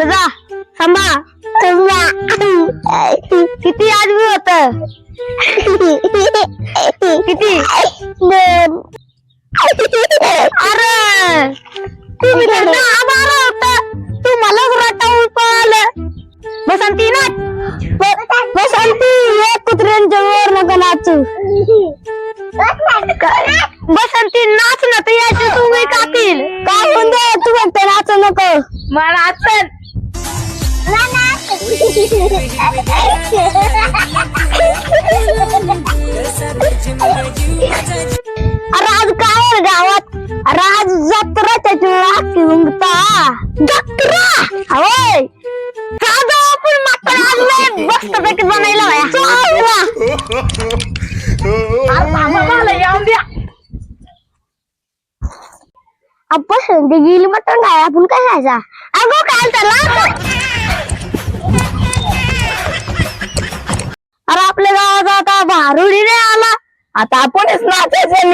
जा थांबा किती आदमी होत किती दोन अरे तुम्ही तर दहा बारा होता तुम्हालाच रटावून पळालं बसंती नाच ब- बसंती हे कुत्र्यांच्या वर नका नाचू बसंती नाच ना तर याचे तुम्ही कापील. काय म्हणते तू फक्त नाचू नको. मला अरे आज काय आहे गावात अरे आज जत्रा त्याच्यामुळे उंगता जत्रा? होय. आपण मात्र आज बनायला आपण ते गेली मटण काय आपण काय खायचा? अगो काय चला अरे आपल्या गावाचा आता भारुडी नाही आला. आता आपणच नाचायचं